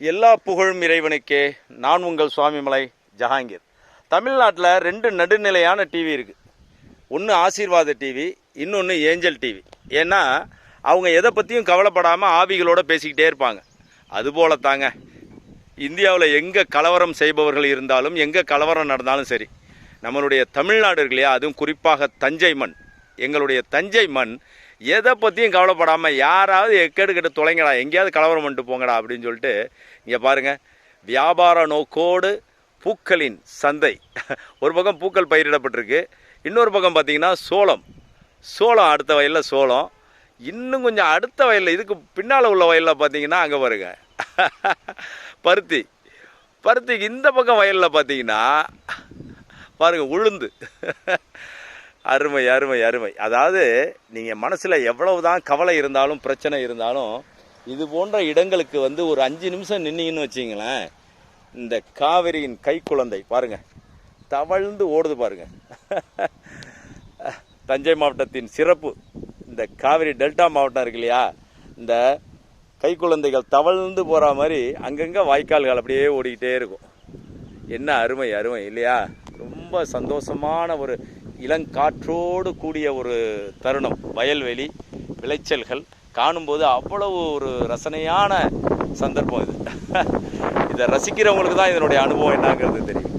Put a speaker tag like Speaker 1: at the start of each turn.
Speaker 1: எல்லா புகழும் இறைவனுக்கே. நான் உங்கள் சுவாமிமலை ஜஹாங்கீர். தமிழ்நாட்டில் ரெண்டு நடுநிலையான டிவி இருக்குது ஒன்று ஆசீர்வாத டிவி இன்னொன்று ஏஞ்சல் டிவி ஏன்னா அவங்க எதை பற்றியும் கவலைப்படாமல் ஆவிகளோடு பேசிக்கிட்டே இருப்பாங்க. அதுபோல தாங்க இந்தியாவில் எங்கே கலவரம் செய்பவர்கள் இருந்தாலும் எங்கே கலவரம் நடந்தாலும் சரி நம்மளுடைய தமிழ்நாடு இருக்கு இல்லையா? அதுவும் குறிப்பாக தஞ்சை மண். எங்களுடைய தஞ்சை மண் எதை பற்றியும் கவலைப்படாமல் யாராவது எக்கேடு கெட்டு தொலைங்கடா எங்கேயாவது கலவரம் பண்ணிட்டு போங்கடா அப்படின்னு சொல்லிட்டு இங்கே பாருங்கள் வியாபார நோக்கோடு பூக்களின் சந்தை. ஒரு பக்கம் பூக்கள் பயிரிடப்பட்டிருக்கு இன்னொரு பக்கம் பார்த்திங்கன்னா சோளம். சோளம் அடுத்த வயலில் சோளம். இன்னும் கொஞ்சம் அடுத்த வயலில் இதுக்கு பின்னால் உள்ள வயலில் பார்த்தீங்கன்னா அங்கே பாருங்க. பருத்தி. பருத்திக்கு இந்த பக்கம் வயலில் பார்த்தீங்கன்னா பாருங்கள் உளுந்து. அருமை அருமை அருமை. அதாவது நீங்கள் மனசில் எவ்வளவு தான் கவலை இருந்தாலும் பிரச்சனை இருந்தாலும் இது போன்ற இடங்களுக்கு வந்து ஒரு அஞ்சு நிமிஷம் நின்னீங்கன்னு வச்சிங்களேன் இந்த காவிரியின் கை குழந்தை பாருங்கள் தவழ்ந்து ஓடுது பாருங்கள் தஞ்சை மாவட்டத்தின் சிறப்பு இந்த காவிரி டெல்டா மாவட்டம் இருக்கு இல்லையா? இந்த கை குழந்தைகள் தவழ்ந்து போகிற மாதிரி அங்கங்கே வாய்க்கால்கள் அப்படியே ஓடிக்கிட்டே இருக்கும். என்ன அருமை அருமை இல்லையா? ரொம்ப சந்தோஷமான ஒரு இளங்காற்றோடு கூடிய ஒரு தருணம். வயல்வெளி விளைச்சல்கள் காணும்போது அவ்வளவு ஒரு ரசனையான சந்தர்ப்பம் இது. இதை ரசிக்கிறவங்களுக்கு தான் இதனுடைய அனுபவம் என்னங்கிறது தெரியும்.